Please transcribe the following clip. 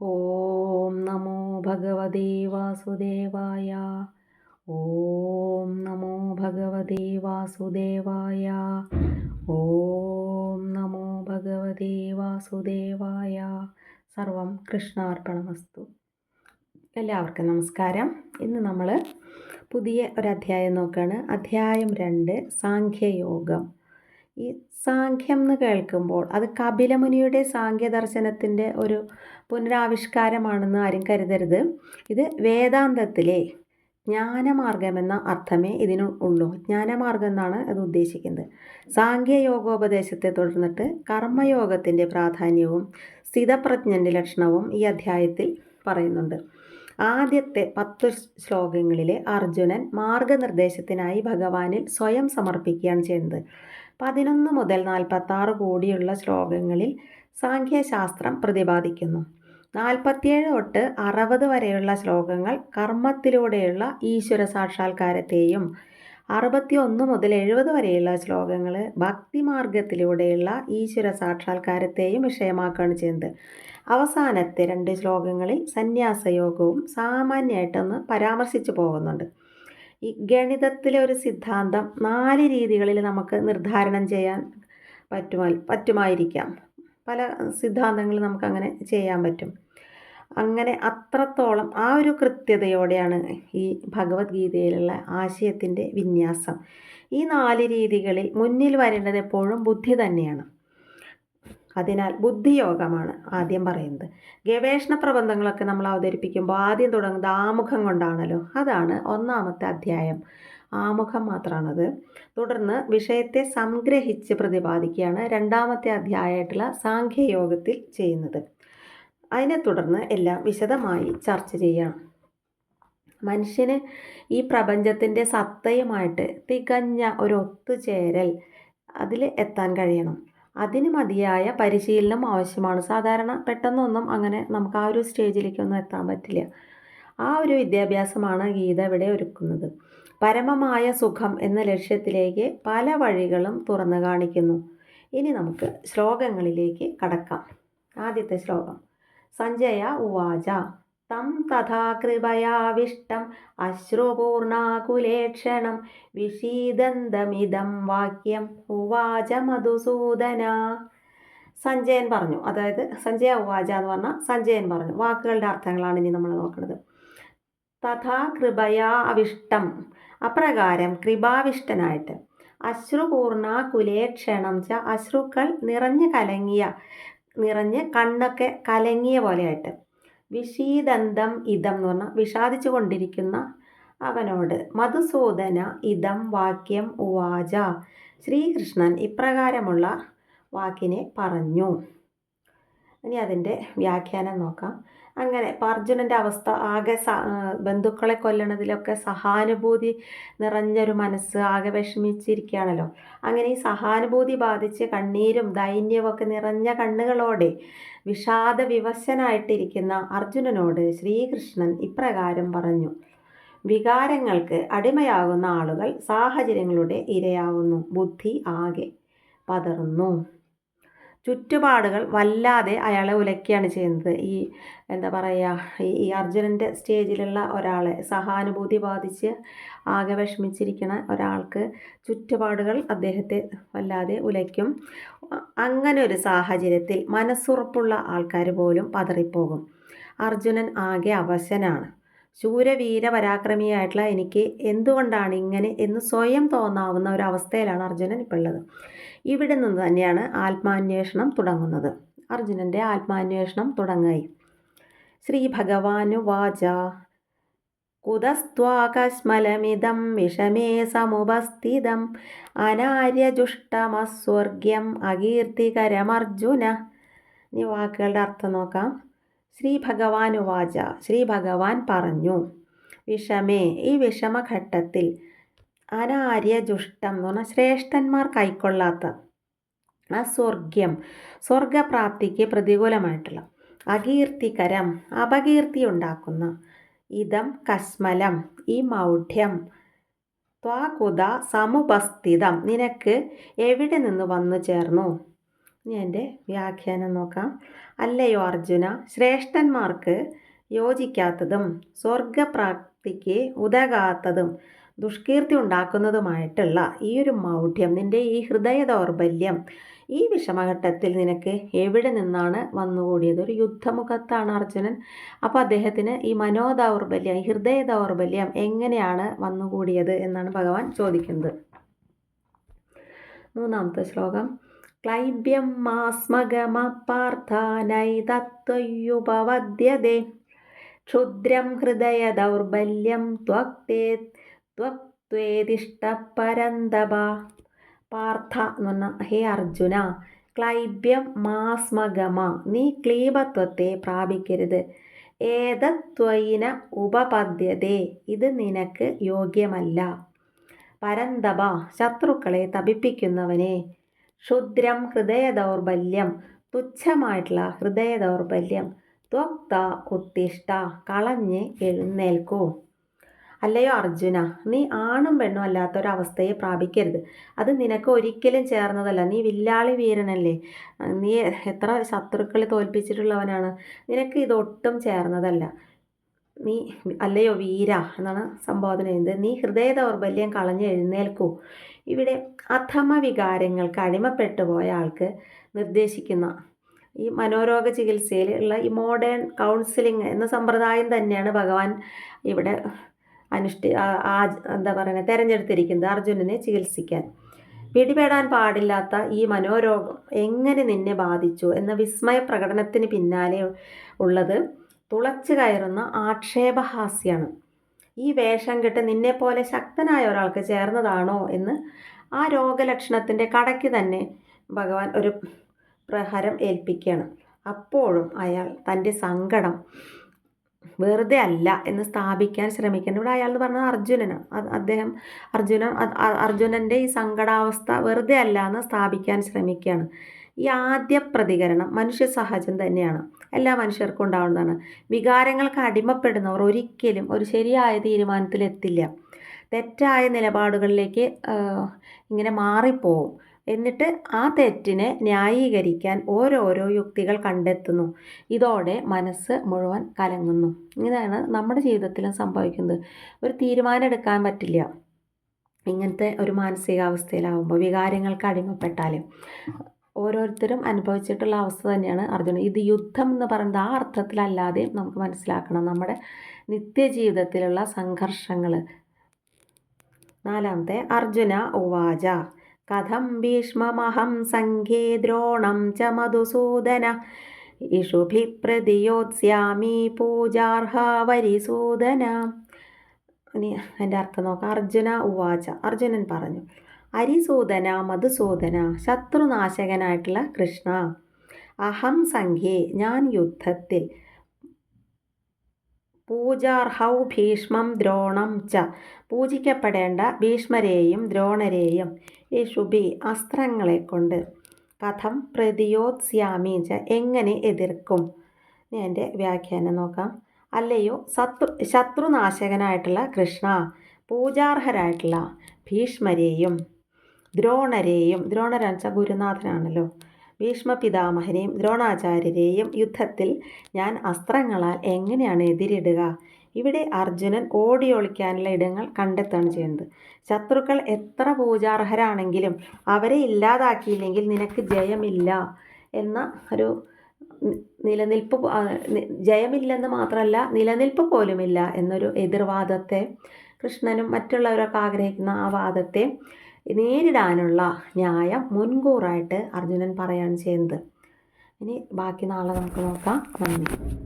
ഓം നമോ ഭഗവതേ വാസുദേവായ. ഓം നമോ ഭഗവതേ വാസുദേവായ. ഓം നമോ ഭഗവതേ വാസുദേവായ. സർവം കൃഷ്ണാർപ്പണമസ്തു. എല്ലാവർക്കും നമസ്കാരം. ഇന്ന് നമ്മൾ പുതിയ ഒരു അധ്യായം നോക്കുകയാണ് അധ്യായം രണ്ട് സാഖ്യയോഗം. ഈ സാഖ്യം എന്ന് കേൾക്കുമ്പോൾ അത് കപിലമുനിയുടെ സാഖ്യ ദർശനത്തിന്റെ ഒരു പുനരാവിഷ്കാരമാണെന്ന് ആരും കരുതരുത്. ഇത് വേദാന്തത്തിലെ ജ്ഞാനമാർഗം എന്ന അർത്ഥമേ ഇതിന് ഉള്ളൂ. ജ്ഞാനമാർഗം എന്നാണ് അത് ഉദ്ദേശിക്കുന്നത്. സാഖ്യയോഗോപദേശത്തെ തുടർന്നിട്ട് കർമ്മയോഗത്തിന്റെ പ്രാധാന്യവും സ്ഥിതപ്രജ്ഞന്റെ ലക്ഷണവും ഈ അധ്യായത്തിൽ പറയുന്നുണ്ട്. ആദ്യത്തെ പത്ത് ശ്ലോകങ്ങളിലെ അർജുനൻ മാർഗനിർദ്ദേശത്തിനായി ഭഗവാനിൽ സ്വയം സമർപ്പിക്കുകയാണ് ചെയ്യുന്നത്. പതിനൊന്ന് മുതൽ നാൽപ്പത്താറ് കോടിയുള്ള ശ്ലോകങ്ങളിൽ സാഖ്യശാസ്ത്രം പ്രതിപാദിക്കുന്നു. നാൽപ്പത്തിയേഴ് തൊട്ട് അറുപത് വരെയുള്ള ശ്ലോകങ്ങൾ കർമ്മത്തിലൂടെയുള്ള ഈശ്വര സാക്ഷാത്കാരത്തെയും അറുപത്തി ഒന്ന് മുതൽ എഴുപത് വരെയുള്ള ശ്ലോകങ്ങൾ ഭക്തിമാർഗത്തിലൂടെയുള്ള ഈശ്വര സാക്ഷാത്കാരത്തെയും വിഷയമാക്കുകയാണ് ചെയ്യുന്നത്. അവസാനത്തെ രണ്ട് ശ്ലോകങ്ങളിൽ സന്യാസയോഗവും സാമാന്യമായിട്ടൊന്ന് പരാമർശിച്ചു പോകുന്നുണ്ട്. ഈ ഗണിതത്തിലെ ഒരു സിദ്ധാന്തം നാല് രീതികളിൽ നമുക്ക് നിർദ്ധാരണം ചെയ്യാൻ പറ്റുമാ പറ്റുമായിരിക്കാം. പല സിദ്ധാന്തങ്ങൾ നമുക്കങ്ങനെ ചെയ്യാൻ പറ്റും. അങ്ങനെ അത്രത്തോളം ആ ഒരു കൃത്യതയോടെയാണ് ഈ ഭഗവത്ഗീതയിലുള്ള ആശയത്തിന്റെ വിന്യാസം. ഈ നാല് രീതികളിൽ മുന്നിൽ വരേണ്ടത് എപ്പോഴും ബുദ്ധി തന്നെയാണ്. അതിനാൽ ബുദ്ധിയോഗമാണ് ആദ്യം പറയുന്നത്. ഗവേഷണ പ്രബന്ധങ്ങളൊക്കെ നമ്മൾ അവതരിപ്പിക്കുമ്പോൾ ആദ്യം തുടങ്ങുന്നത് ആമുഖം കൊണ്ടാണല്ലോ. അതാണ് ഒന്നാമത്തെ അധ്യായം. ആമുഖം മാത്രമാണത് തുടർന്ന് വിഷയത്തെ സംഗ്രഹിച്ച് പ്രതിപാദിക്കുകയാണ് രണ്ടാമത്തെ അധ്യായമായിട്ടുള്ള സാഖ്യയോഗത്തിൽ ചെയ്യുന്നത്. അതിനെ തുടർന്ന് എല്ലാം വിശദമായി ചർച്ച ചെയ്യാം. മനുഷ്യന് ഈ പ്രപഞ്ചത്തിന്റെ സത്തയുമായിട്ട് തികഞ്ഞ ഒരു ഒത്തുചേരൽ അതിൽ എത്താൻ കഴിയണം. അതിന് മതിയായ പരിശീലനം ആവശ്യമാണ്. സാധാരണ പെട്ടെന്നൊന്നും അങ്ങനെ നമുക്ക് ആ ഒരു സ്റ്റേജിലേക്കൊന്നും എത്താൻ പറ്റില്ല. ആ ഒരു വിദ്യാഭ്യാസമാണ് ഗീത ഇവിടെ ഒരുക്കുന്നത്. പരമമായ സുഖം എന്ന ലക്ഷ്യത്തിലേക്ക് പല വഴികളും തുറന്നു കാണിക്കുന്നു. ഇനി നമുക്ക് ശ്ലോകങ്ങളിലേക്ക് കടക്കാം. ആദ്യത്തെ ശ്ലോകം. സഞ്ജയ ഉവാച. തം തഥാ കൃപയാവിഷ്ടം അശ്രുപൂർണാകുലേക്ഷണം വിഷീദന്തമിതം വാക്യം ഉവാച മധുസൂദന. സഞ്ജയൻ പറഞ്ഞു അതായത് സഞ്ജയ ഉവാച എന്ന് പറഞ്ഞാൽ സഞ്ജയൻ പറഞ്ഞു വാക്കുകളുടെ അർത്ഥങ്ങളാണ് ഇനി നമ്മൾ നോക്കുന്നത്. തഥാ കൃപയാ അവിഷ്ടം അപ്രകാരം കൃപാവിഷ്ടനായിട്ട് അശ്രുപൂർണ കുലേക്ഷണം ച അശ്രുക്കൾ നിറഞ്ഞു കലങ്ങിയ നിറഞ്ഞ് കണ്ണൊക്കെ കലങ്ങിയ പോലെയായിട്ട്. വിഷീദന്തം ഇതം എന്ന് പറഞ്ഞാൽ വിഷാദിച്ചു കൊണ്ടിരിക്കുന്ന അവനോട് മധുസൂദന ഇതം വാക്യം ഉവാച. ശ്രീകൃഷ്ണൻ ഇപ്രകാരമുള്ള വാക്കിനെ പറഞ്ഞു. ഇനി അതിന്റെ വ്യാഖ്യാനം നോക്കാം. അങ്ങനെ അർജുനന്റെ അവസ്ഥ ആകെ ബന്ധുക്കളെ കൊല്ലണതിലൊക്കെ സഹാനുഭൂതി നിറഞ്ഞൊരു മനസ്സ് ആകെ വിഷമിച്ചിരിക്കുകയാണല്ലോ. അങ്ങനെ ഈ സഹാനുഭൂതി ബാധിച്ച് കണ്ണീരും ദൈന്യവും ഒക്കെ നിറഞ്ഞ കണ്ണുകളോടെ വിഷാദ വിവശനായിട്ടിരിക്കുന്ന അർജുനനോട് ശ്രീകൃഷ്ണൻ ഇപ്രകാരം പറഞ്ഞു. വികാരങ്ങൾക്ക് അടിമയാകുന്ന ആളുകൾ സാഹചര്യങ്ങളുടെ ഇരയാവുന്നു. ബുദ്ധി ആകെ പതറുന്നു. ചുറ്റുപാടുകൾ വല്ലാതെ അയാളെ ഉലയ്ക്കുകയാണ് ചെയ്യുന്നത്. ഈ എന്താ പറയുക ഈ അർജുനന്റെ സ്റ്റേജിലുള്ള ഒരാളെ സഹാനുഭൂതി ബാധിച്ച് ആകെ വിഷമിച്ചിരിക്കുന്ന ഒരാൾക്ക് ചുറ്റുപാടുകൾ അദ്ദേഹത്തെ വല്ലാതെ ഉലയ്ക്കും. അങ്ങനെ ഒരു സാഹചര്യത്തിൽ മനസ്സുറപ്പുള്ള ആൾക്കാർ പോലും പതറിപ്പോകും. അർജുനൻ ആകെ അവശനാണ്. ശൂരവീര പരാക്രമിയായിട്ടുള്ള എനിക്ക് എന്തുകൊണ്ടാണ് ഇങ്ങനെ എന്ന് സ്വയം തോന്നാവുന്ന ഒരു അവസ്ഥയിലാണ് അർജുനൻ ഇപ്പോൾ ഉള്ളത്. ഇവിടെ നിന്ന് തന്നെയാണ് ആത്മാന്വേഷണം തുടങ്ങുന്നത്. അർജുനന്റെ ആത്മാന്വേഷണം തുടങ്ങായി. ശ്രീ ഭഗവാനു വാച കുതസ്ത്വാകശ്മലമിതം വിഷമേ സമുപസ്ഥിതം അനാര്യജുഷ്ടമസ്വർഗ്യം അകീർത്തികരമർജുന. ഇനി വാക്കുകളുടെ അർത്ഥം നോക്കാം. ശ്രീ ഭഗവാനുവാച ശ്രീ ഭഗവാൻ പറഞ്ഞു വിഷമേ ഈ വിഷമഘട്ടത്തിൽ അനാര്യ ജുഷ്ടം എന്ന് പറഞ്ഞാൽ ശ്രേഷ്ഠന്മാർ കൈക്കൊള്ളാത്ത ആ സ്വർഗ്യം സ്വർഗപ്രാപ്തിക്ക് പ്രതികൂലമായിട്ടുള്ള അകീർത്തികരം അപകീർത്തി ഉണ്ടാക്കുന്ന ഇതം കസ്മലം ഈ മൗഢ്യം ത്വാകുത സമുപസ്ഥിതം. നിനക്ക് എവിടെ നിന്ന് വന്നു ചേർന്നു? ഇനി എന്റെ വ്യാഖ്യാനം നോക്കാം. അല്ലയോ അർജുന ശ്രേഷ്ഠന്മാർക്ക് യോജിക്കാത്തതും സ്വർഗപ്രാപ്തിക്ക് ഉതകാത്തതും ദുഷ്കീർത്തി ഉണ്ടാക്കുന്നതുമായിട്ടുള്ള ഈ ഒരു മൗഢ്യം നിന്റെ ഈ ഹൃദയ ദൗർബല്യം ഈ വിഷമഘട്ടത്തിൽ നിനക്ക് എവിടെ നിന്നാണ് വന്നുകൂടിയത്? ഒരു യുദ്ധമുഖത്താണ് അർജുനൻ. അപ്പോൾ അദ്ദേഹത്തിന് ഈ മനോദൗർബല്യം ഹൃദയ ദൗർബല്യം എങ്ങനെയാണ് വന്നുകൂടിയത് എന്നാണ് ഭഗവാൻ ചോദിക്കുന്നത്. മൂന്നാമത്തെ ശ്ലോകം. ക്ലൈബ്യം മാസ്മഗമ പാർത്ഥാനൈതത്വയുപവദ്യതേ ക്ഷുദ്രം ഹൃദയ ദൗർബല്യം ത്വക്തേ ത്വക്വേതിഷ്ടപരന്തപ പാർത്ഥ എന്ന് പറഞ്ഞ ഹേ അർജുന ക്ലൈബ്യം മാസ്മഗമ നീ ക്ലീബത്വത്തെ പ്രാപിക്കരുത്. ഏതത്വയിന ഉപപദ്യതേ ഇത് നിനക്ക് യോഗ്യമല്ല. പരന്തപ ശത്രുക്കളെ തപിപ്പിക്കുന്നവനെ ക്ഷുദ്രം ഹൃദയ ദൗർബല്യം തുച്ഛമായിട്ടുള്ള ഹൃദയ ദൗർബല്യം ത്വക്ത ഉത്തിഷ്ഠ കളഞ്ഞ് എഴുന്നേൽക്കൂ. അല്ലയോ അർജുന നീ ആണും പെണ്ണും അല്ലാത്തൊരവസ്ഥയെ പ്രാപിക്കരുത്. അത് നിനക്ക് ഒരിക്കലും ചേർന്നതല്ല. നീ വില്ലാളി വീരനല്ലേ. നീ എത്ര ശത്രുക്കളെ തോൽപ്പിച്ചിട്ടുള്ളവനാണ്. നിനക്ക് ഇതൊട്ടും ചേർന്നതല്ല. നീ അല്ലയോ വീര എന്നാണ് സംബോധന ചെയ്യുന്നത്. നീ ഹൃദയ ദൗർബല്യം കളഞ്ഞ് എഴുന്നേൽക്കൂ. ഇവിടെ അധമ വികാരങ്ങൾക്ക് അടിമപ്പെട്ടു പോയ ആൾക്ക് നിർദ്ദേശിക്കുന്ന ഈ മനോരോഗ ചികിത്സയിൽ ഉള്ള ഈ മോഡേൺ കൗൺസിലിംഗ് എന്ന സമ്പ്രദായം തന്നെയാണ് ഭഗവാൻ ഇവിടെ അനുഷ്ഠി ആ എന്താ പറയുക തിരഞ്ഞെടുത്തിരിക്കുന്നത് അർജുനനെ ചികിത്സിക്കാൻ. പിടിപെടാൻ പാടില്ലാത്ത ഈ മനോരോഗം എങ്ങനെ നിന്നെ ബാധിച്ചു എന്ന വിസ്മയ പ്രകടനത്തിന് പിന്നാലെ ഉള്ളത് തുളച്ചു കയറുന്ന ആക്ഷേപഹാസ്യമാണ് ഈ വേഷം കെട്ട് നിന്നെപ്പോലെ ശക്തനായ ഒരാൾക്ക് ചേർന്നതാണോ എന്ന് ആ രോഗലക്ഷണത്തിന്റെ കടയ്ക്ക് തന്നെ ഭഗവാൻ ഒരു പ്രഹരം ഏൽപ്പിക്കുകയാണ്. അപ്പോഴും അയാൾ തന്റെ സങ്കടം വെറുതെ അല്ല എന്ന് സ്ഥാപിക്കാൻ ശ്രമിക്കുന്നത് ഇവിടെ അയാൾ എന്ന് പറഞ്ഞത് അർജുനനാണ്. അദ്ദേഹം അർജുനൻ അർജുനന്റെ ഈ സങ്കടാവസ്ഥ വെറുതെ അല്ല എന്ന് സ്ഥാപിക്കാൻ ശ്രമിക്കുകയാണ്. ഈ ആദ്യ പ്രതികരണം മനുഷ്യ സഹജം തന്നെയാണ്. എല്ലാ മനുഷ്യർക്കും ഉണ്ടാവുന്നതാണ്. വികാരങ്ങൾക്ക് അടിമപ്പെടുന്നവർ ഒരിക്കലും ഒരു ശരിയായ തീരുമാനത്തിലെത്തില്ല. തെറ്റായ നിലപാടുകളിലേക്ക് ഇങ്ങനെ മാറിപ്പോവും. എന്നിട്ട് ആ തെറ്റിനെ ന്യായീകരിക്കാൻ ഓരോരോ യുക്തികൾ കണ്ടെത്തുന്നു. ഇതോടെ മനസ്സ് മുഴുവൻ കലങ്ങുന്നു. ഇതാണ് നമ്മുടെ ജീവിതത്തിലും സംഭവിക്കുന്നത്. ഒരു തീരുമാനം എടുക്കാൻ പറ്റില്ല. ഇങ്ങനത്തെ ഒരു മാനസികാവസ്ഥയിലാവുമ്പോൾ വികാരങ്ങൾക്ക് അടിമപ്പെട്ടാലും. ഓരോരുത്തരും അനുഭവിച്ചിട്ടുള്ള അവസ്ഥ തന്നെയാണ് അർജുന. ഇത് യുദ്ധം എന്ന് പറയുന്നത് ആ അർത്ഥത്തിലല്ലാതെ നമുക്ക് മനസ്സിലാക്കണം നമ്മുടെ നിത്യജീവിതത്തിലുള്ള സംഘർഷങ്ങൾ നാലാമത്തെ അർജുന ഉവാച. കഥം ഭീഷ്മമഹം സംഘേ ദ്രോണം ച മധുസൂദന. ഇഷുഭി പ്രതിയോത്സ്യാമി പൂജാർഹാവരിസൂദന ഇനി എന്റെ അർത്ഥം നോക്കാം. അർജുന ഉവാച. അർജുനൻ പറഞ്ഞു അരിസൂദന മധുസൂദന ശത്രുനാശകനായിട്ടുള്ള കൃഷ്ണ. അഹം സംഖ്യേ ഞാൻ യുദ്ധത്തിൽ. പൂജാർഹൗ ഭീഷ്മം ദ്രോണം ച. പൂജിക്കപ്പെടേണ്ട ഭീഷ്മരെയും ദ്രോണരെയും ഈ ശുഭി അസ്ത്രങ്ങളെ കൊണ്ട് കഥം പ്രതിയോത്സ്യാമി ച. എങ്ങനെ എതിർക്കും? എന്റെ വ്യാഖ്യാനം നോക്കാം. അല്ലയോ ശത്രു ശത്രുനാശകനായിട്ടുള്ള കൃഷ്ണ പൂജാർഹരായിട്ടുള്ള ഭീഷ്മരെയും ദ്രോണരെയും ദ്രോണരാച്ച ഗുരുനാഥനാണല്ലോ. ഭീഷ്മ പിതാമഹനെയും ദ്രോണാചാര്യരെയും യുദ്ധത്തിൽ ഞാൻ അസ്ത്രങ്ങളാൽ എങ്ങനെയാണ് എതിരിടുക? ഇവിടെ അർജുനൻ ഓടിയൊളിക്കാനുള്ള ഇടങ്ങൾ കണ്ടെത്താണ് ചെയ്യുന്നത്. ശത്രുക്കൾ എത്ര പൂജാർഹരാണെങ്കിലും അവരെ ഇല്ലാതാക്കിയില്ലെങ്കിൽ നിനക്ക് ജയമില്ല എന്ന ഒരു നിലനിൽപ്പ് ജയമില്ലെന്ന് മാത്രമല്ല നിലനിൽപ്പ് പോലുമില്ല എന്നൊരു എതിർവാദത്തെ കൃഷ്ണനും മറ്റുള്ളവരൊക്കെ ആഗ്രഹിക്കുന്ന ആ വാദത്തെ നേരിടാനുള്ള ന്യായം മുൻകൂറായിട്ട് അർജുനൻ പറയാണ് ചെയ്യുന്നത്. ഇനി ബാക്കി നാളെ നമുക്ക് നോക്കാം. നന്ദി.